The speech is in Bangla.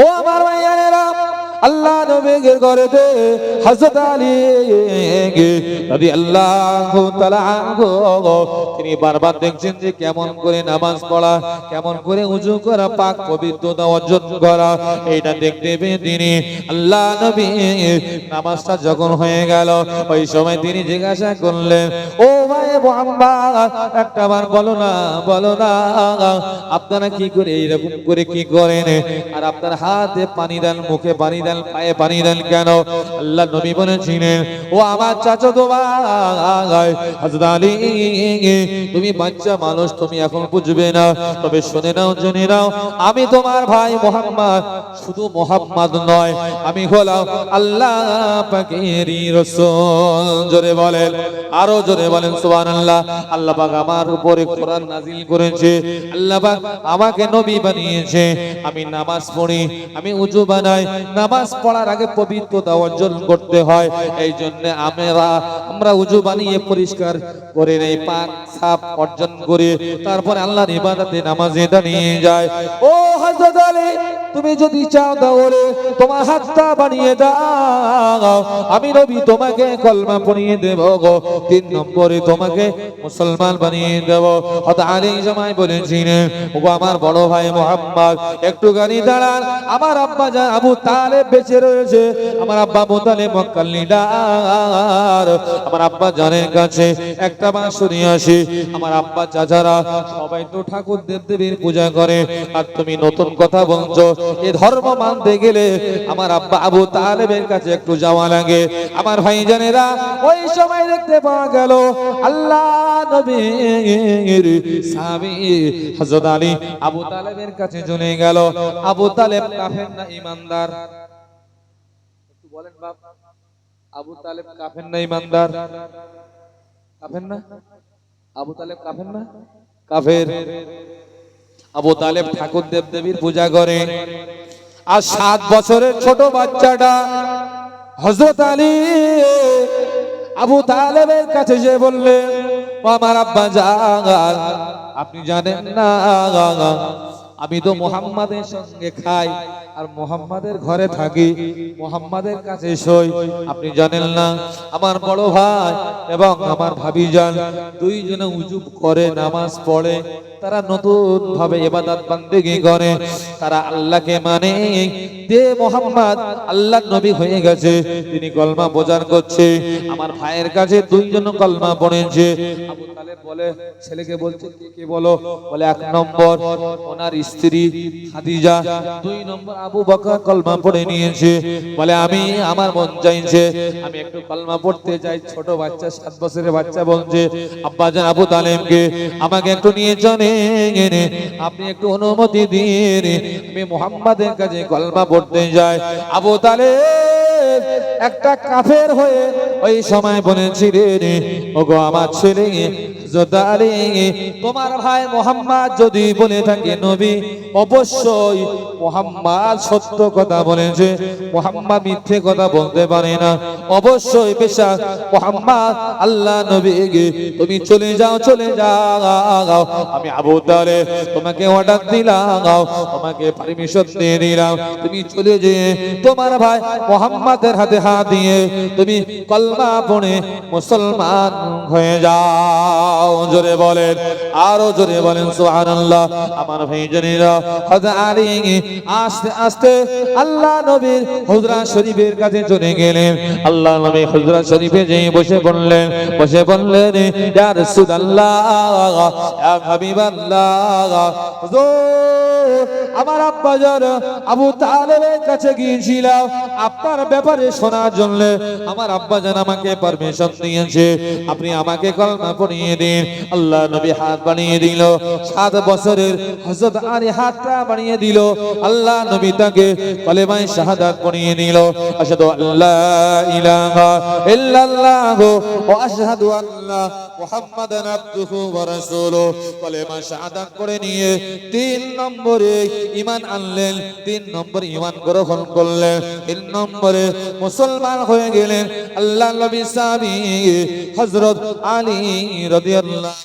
ও আমার ভাইয়ানেরা আল্লাহ নবীর ঘরেতে হযরত আলী রাদিয়াল্লাহু তাআলা তিনি বারবার দেখছেন যে কেমন করে নামাজ পড়া, কেমন করে উজু করা, পাক পবিত্রতা অর্জন করা, এইটা দেখতে পেয়ে তিনি আল্লাহ নবী, নামাজটা যখন হয়ে গেল, ওই সময় তিনি জিজ্ঞাসা করলেন, ও ভাই মোহাম্মদ একটা বার বলো না বলো না, আপনারা কি করে করে কি করেন? আর আপনার হাতে পানি দেন, মুখে পানি দেন, পায়ে পানি দেন কেন? আল্লাহ নবী ও আমার চাচা তো ভাই আলী, তুমি বাচ্চা মানুষ, তুমি এখন বুঝবে না। তবে শুনে নাও, জেনে নাও, আমি তোমার ভাই মোহাম্মদ, শুধু মোহাম্মদ নয়, আমি হলাম আল্লাহ পাকেরই রাসূল। জোরে বলেন, আরও জোরে বলেন সুবহানাল্লাহ। আল্লাহ পাক আমার উপরে কোরআন করেছে। আল্লাহ পাক আমাকে নবী বানিয়েছে। আমি নামাজ পড়ি, আমি বানাই। নামাজ পড়ার আগে পবিত্রতা অর্জন করতে হয়। এই জন্য আমরা আমরা উজু বানিয়ে পরিষ্কার করে নেই, পাক সাপ অর্জন করে। তারপরে আল্লাহর ইবাদতে নামাজে দাঁড়িয়ে যায়। ও হযরত আলী, তুমি যদি চাও তোমার হাতটা বানিয়ে দাও। আমি নবী তোমাকে কলমা পড়িয়ে দেব গো, তিন নম্বরে তোমাকে মুসলমান বানিয়ে দেব। আলী জামাই ও আমার বড় ভাই মোহাম্মদ একটু গাড়ি দাঁড়ান। আমার আব্বা যা আবু তালেব বেঁচে রয়েছে, আমার আব্বা আবু তালেব মক্কাল লিডার আমার আব্বা জানের কাছে একটা বাঁশুরি আসি, আমার আব্বা চাচারা সবাই তো ঠাকুর দেব দেবীর পূজা করে, আর তুমি নতুন কথা বলছো। এ ধর্ম মানতে গেলে আমার আব্বা আবু তালেবের কাছে একটু যাওয়া লাগে। আমার ভাই জানেরা ওই সময় দেখতে পাওয়া গেল আল্লাহ নবীর সাহাবী হযরত আলী আবু তালেবের কাছে চলে গেল। আবু তালেব কাফের না ইমানদার? বলেন বাপ। আবু তালেব কাফের না ইমানদার? কাফের না? আবু তালেব কাফের না? কাফের। আবু তালেব ঠাকুর দেব দেবীর পূজা করে। আর সাত বছরের ছোট বাচ্চাটা হজরত আলী আবু তালেবের কাছে যে বললে, "ও আমার আব্বা যান আপনি জানেন না আমি তো মোহাম্মদের সঙ্গে খাই আর মোহাম্মদের ঘরে থাকি মোহাম্মদের কাছে সই। আপনি জানেন না আমার বড় ভাই এবং আমার ভাবি যান দুইজনে উজুব করে নামাজ পড়ে। তারা নতুন ভাবে এবাদত বান্দেগি করে। তারা আল্লাহকে মানে দে মোহাম্মদ আল্লাহ নবী হয়ে গেছে তিনি কলমা বোঝার করছে। আমার ভাইয়ের কাছে দুইজন কলমা পড়েছে। আবু তালেব বলে ছেলেকে বলছে কে কে বলো? বলে এক নম্বর ওনার স্ত্রী খাদিজা, দুই নম্বর আবু বকর কলমা পড়ে নিয়েছে, বলে, আমি আমার মন চাইছে, আমি একটু কলমা পড়তে চাই ছোট বাচ্চা, সাত বছরের বাচ্চা বলছে, আব্বা জান, আবু তালেমকে আমাকে একটু নিয়ে চলে আপনি একটু অনুমতি দিন, আমি মোহাম্মদের কাছে কলমা পড়তে যাই। আবু তালেব একটা কাফের হয়ে ওই সময় বলেছিলেন, ওগো, আমার ছেলে হযরত আলী, তোমার ভাই মোহাম্মদ যদি বলে থাকে নবী অবশ্যই মোহাম্মদ সত্য কথা বলেছে মোহাম্মদ মিথ্যে কথা বলতে পারে না। অবশ্যই পেশা মোহাম্মদ আল্লাহ নবী তুমি চলে যাও চলে যাও। আমি আবু তালে তোমাকে অর্ডার দিলাম, তোমাকে পারমিশন দিয়ে দিলাম। তুমি চলে যেয়ে তোমার ভাই মোহাম্মদের হাতে হাত দিয়ে তুমি কলমা পড়ে মুসলমান হয়ে যাও। জোরে বলেন, আরও জোরে বলেন, সুবহানাল্লাহ। আমার ভাই জানেরা আস্তে আস্তে আল্লাহ নবীর হুজরা শরীফের কাছে চলে গেলেন। আল্লাহ নবী হুজরা শরীফে বসে বললেন বসে বললেন আবু তালেবের কাছে গিয়েছিলাম, আপনার ব্যাপারে শোনার জন্য। আমার আব্বা জান আমাকে পারমিশন দিয়েছে। আপনি আমাকে কলমা পড়িয়ে দিন। আল্লাহ নবী হাত বানিয়ে দিল। সাত বছরের আলী হাতটা বানিয়ে দিল। আল্লাহ নবী তাকে কলেমায় শাহাদাত পড়িয়ে দিল আশহাদু আল্লা ইলাহা ইল্লাল্লাহ ওয়া আশহাদু আন্না মুহাম্মাদান আবদুহু ওয়া রাসূলুহু। কলেমা শাহাদাত করে নিয়ে তিন নম্বরে ঈমান আনলেন, তিন নম্বর ঈমান গ্রহণ করলেন, তিন নম্বরে মুসলমান হয়ে গেলেন। আল্লাহ নবী সাহাবী হযরত আলী রাদিয়াল্লাহু